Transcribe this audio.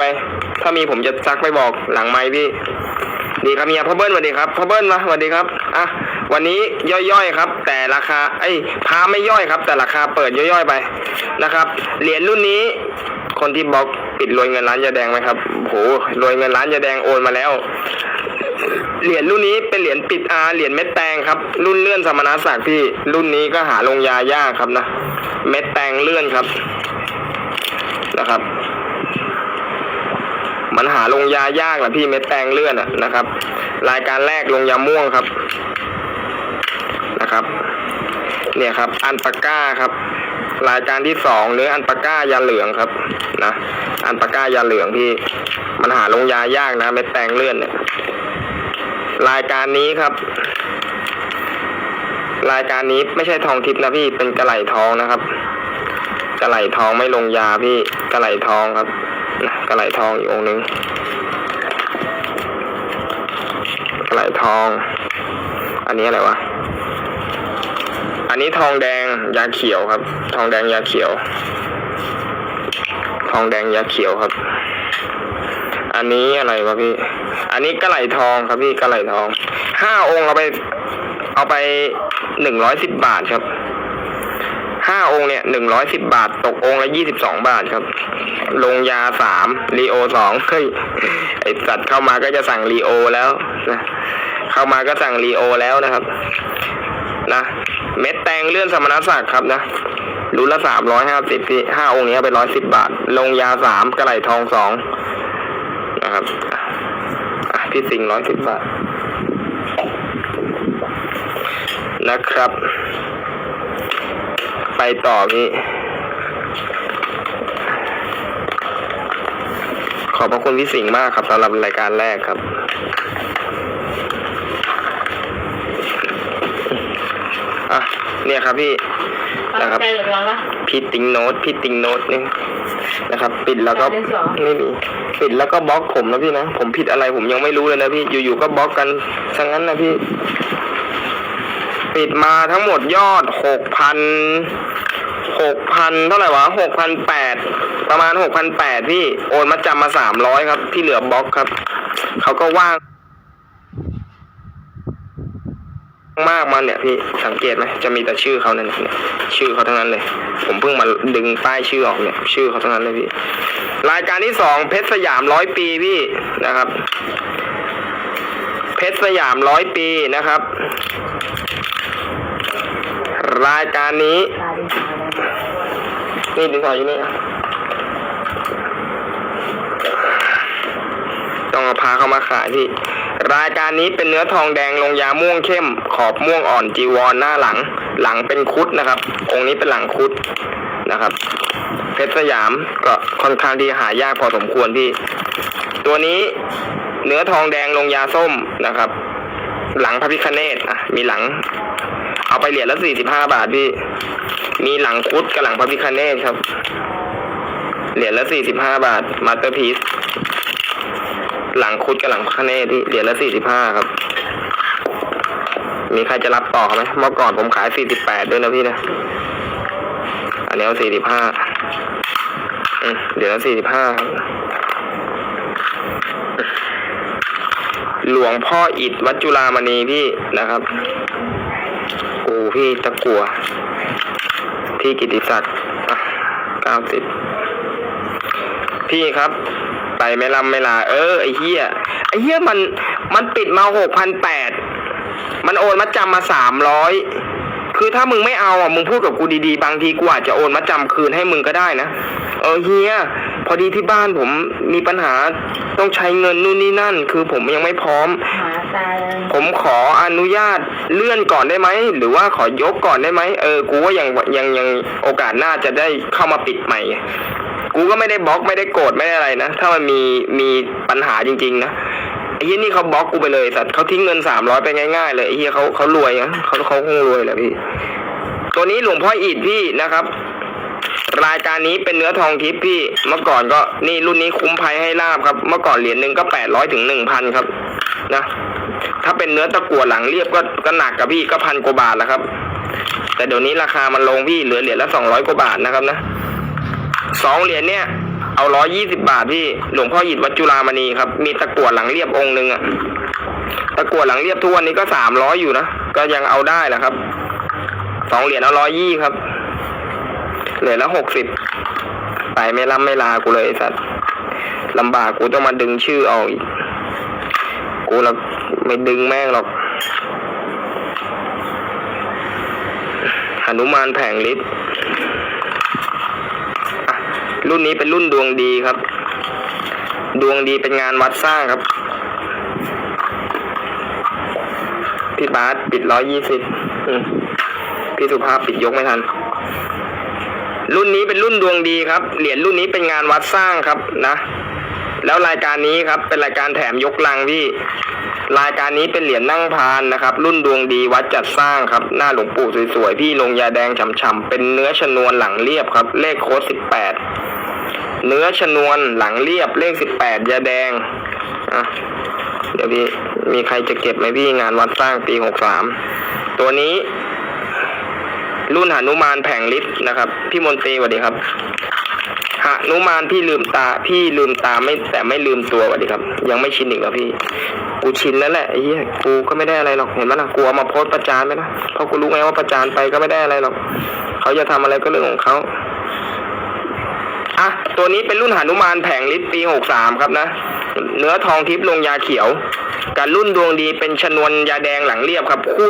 ไป ถ้ามีผมจะซักไปบอกหลังไม้พี่ ดีครับเมียพ่อเบิ้ลสวัสดีครับพ่อเบิ้ลมาสวัสดีครับอะวันนี้ย่อยๆครับ แต่ราคาไอ้พาไม่ย่อยครับ แต่ราคาเปิดย่อยๆไปนะครับเหรียญรุ่นนี้ คนที่บล็อกปิดรวยเงินล้านยาแดงไหมครับโหรวยเงินล้านยาแดงโอนมาแล้วเหรียญรุ่นนี้เป็นเหรียญปิดอาเหรียญเม็ดแตงครับ รุ่นเลื่อนสมณศักดิ์พี่รุ่นนี้ก็หาลงยายากครับนะเม็ดแตงเลื่อนครับนะครับ มันหาลงยายากนะพี่เม็ดแตงเลื่อนนะครับ รายการแรกลงยาม่วงครับนะครับ เนี่ยครับ อันปาก้าครับรายการที่สองเนื้ออันปาก้ายาเหลืองครับนะอันปาก้ายาเหลืองพี่ มันหาลงยายากนะเม็ดแตงเลื่อนเนี่ยรายการนี้ครับ รายการนี้ไม่ใช่ทองทิพย์นะพี่เป็นกระไหลทองนะครับ กระไหลทองไม่ลงยาพี่กระไหลทองครับ กระไหลทองอีกองหนึ่งกระไหลทอง อันนี้อะไรวะ อันนี้ทองแดงยาเขียวครับ ทองแดงยาเขียว ทองแดงยาเขียวครับ อันนี้อะไรวะพี่ อันนี้กระไหลทองครับพี่กระไหลทองห้าองค์เอาไป เอาไปหนึ่งร้อยสิบบาทครับ ห้าองค์เนี่ยหนึ่งร้อยสิบบาท ตกองค์ละยี่สิบสองบาทครับ ลงยาสามรีโอสองเฮ้ยไอสัตว์เข้ามาก็จะสั่งรีโอแล้วนะเข้ามาก็สั่งรีโอแล้วนะครับ นะเม็ดแตงเลื่อนสมณศักดิ์ครับนะรูละสามร้อยห้าสิบพี่ห้าองค์นี้เอาไปร้อยสิบบาท ลงยาสามกระไหลทองสองนะครับพี่สิงร้อยสิบบาทนะครับ ไปต่อพี่ขอบพระคุณพี่สิงห์มากครับสำหรับรายการแรกครับ อะ เนี่ยครับพี่นะครับใจเหลือแล้วพี่ติงโน้ตพี่ติงโน้ตนี่นะครับ ปิดแล้วก็ได้สองไม่มีปิดแล้วก็บล็อกผมนะพี่นะ ผมผิดอะไรผมยังไม่รู้เลยนะพี่อยู่ๆก็บล็อกกันซะงั้นนะพี่ ปิดมาทั้งหมดยอดหกพันหกพันเท่าไหร่วะหกพันแปดประมาณหกพันแปดพี่โอนมาจำมาสามร้อยครับ ที่เหลือบล็อกครับ เขาก็ว่าง มากมันเนี่ยพี่สังเกตไหมจะมีแต่ชื่อเขาเนี่ยเนี่ยชื่อเขาทั้งนั้นเลย ผมเพิ่งมาดึงป้ายชื่อออกเนี่ย ชื่อเขาทั้งนั้นเลยพี่ รายการที่สองเพชรสยามร้อยปีพี่นะครับ เพชรสยามร้อยปีนะครับ รายการนี้ นี่ดินสออยู่นี่ต้องเอาพาเข้ามาขายพี่ รายการนี้เป็นเนื้อทองแดงลงยาม่วงเข้ม ขอบม่วงอ่อนจีวรหน้าหลัง หลังเป็นคุดนะครับ องค์นี้เป็นหลังคุดนะครับ เพชรสยามก็ค่อนข้างที่หายากพอสมควรพี่ ตัวนี้เนื้อทองแดงลงยาส้มนะครับ หลังพระพิคเนตอะ มีหลัง ไปเหรียญละสี่สิบห้าบาทพี่ มีหลังคุดกับหลังพระพิคเนตครับ เหรียญละสี่สิบห้าบาทมาสเตอร์พีซหลังคุดกับหลังพระพิคเนตที่เหรียญละสี่สิบห้าครับ มีใครจะรับต่อไหมเมื่อก่อนผมขายสี่สิบแปดด้วยนะพี่นะ อันนี้เอาสี่สิบห้าเหรียญละสี่สิบห้าครับหลวงพ่ออิฐวัดจุฬามณีพี่นะครับ โอ้พี่ตะกัว พี่กิติศักดิ์เก้าสิบพี่ครับ ไปไม่ลำไม่ลา เออไอ้เหี้ยไอ้เหี้ยมัน มันปิดมาหกพันแปดมันโอนมาจำมาสามร้อยคือถ้ามึงไม่เอาอะมึงพูดกับกูดีๆ บางทีกูอาจจะโอนมาจำคืนให้มึงก็ได้นะเออเฮียพอดีที่บ้านผมมีปัญหาต้องใช้เงินนู่นนี่นั่น คือผมยังไม่พร้อม ผมขออนุญาตเลื่อนก่อนได้ไหม หรือว่าขอยกก่อนได้ไหมเออกูว่ายังยังยังโอกาสหน้าจะได้เข้ามาปิดใหม่ กูก็ไม่ได้บล็อกไม่ได้โกรธไม่ได้อะไรนะ ถ้ามันมีมีปัญหาจริง ๆ นะไอ้เฮียนี่เขาบล็อกกูไปเลยสัตว์เขาทิ้งเงินสามร้อยไปง่ายๆเลยไอ้เฮียเขาเขารวยนะเขาเขาคงรวยแหละพี่ ตัวนี้หลวงพ่ออิดพี่นะครับ รายการนี้เป็นเนื้อทองทิพย์พี่ เมื่อก่อนก็นี่รุ่นนี้คุ้มภัยให้ลาบครับ เมื่อก่อนเหรียญหนึ่งก็แปดร้อยถึงหนึ่งพันครับ นะ ถ้าเป็นเนื้อตะกั่วหลังเรียบก็ก็หนักกับพี่ก็พันกว่าบาทแล้วครับ แต่เดี๋ยวนี้ราคามันลงพี่เหลือเหรียญละสองร้อยกว่าบาทนะครับนะสองเหรียญเนี่ยเอาร้อยี่สิบาทพี่หลวงพ่อหยิดวัดจุฬามณีครับ มีตะกั่วหลังเรียบองค์หนึ่งอะตะกั่วหลังเรียบทุกวันนี้ก็สามร้อยอยู่นะก็ยังเอาได้แหละครับสองเหรียญเอาร้อยยี่ครับเหรียญละหกสิบไปไม่รับไม่ลากูเลยไอ้สัตว์ลำบากกูต้องมาดึงชื่อเอาอีก กูละ ไม่ดึงแม่งหรอกหนุมานแผงฤทธิ์รุ่นนี้เป็นรุ่นดวงดีครับ ดวงดีเป็นงานวัดสร้างครับ พี่บาสปิดร้อยยี่สิบพี่สุภาพปิดยกไม่ทัน รุ่นนี้เป็นรุ่นดวงดีครับ เหรียญรุ่นนี้เป็นงานวัดสร้างครับนะ แล้วรายการนี้ครับ เป็นรายการแถมยกลังพี่ รายการนี้เป็นเหรียญนั่งพานนะครับ รุ่นดวงดีวัดจัดสร้างครับ หน้าหลวงปู่สวยๆ พี่ลงยาแดงฉ่ำๆ เป็นเนื้อชนวนหลังเรียบครับ เลขโค้ดสิบแปด เนื้อชนวนหลังเรียบ เลขสิบแปดยาแดง อะ เดี๋ยวพี่ มีใครจะเก็บไหมพี่งานวัดสร้างปีหกสาม ตัวนี้ รุ่นหนุมานแผงฤทธิ์นะครับ พี่มนตรีสวัสดีครับ หนุมานพี่ลืมตา พี่ลืมตาไม่แต่ไม่ลืมตัวสวัสดีครับ ยังไม่ชินอีกเหรอพี่ กูชินแล้วแหละไอ้เหี้ยกูก็ไม่ได้อะไรหรอกเห็นไหมล่ะกูเอามาโพสประจานไหมล่ะเพราะกูรู้ไงว่าประจานไปก็ไม่ได้อะไรหรอกเขาจะทำอะไรก็เรื่องของเขาอะตัวนี้เป็นรุ่นหนุมานแผงฤทธิ์ปีหกสามครับนะเนื้อทองทิพย์ลงยาเขียวกับรุ่นดวงดีเป็นชนวนยาแดงหลังเรียบครับคู่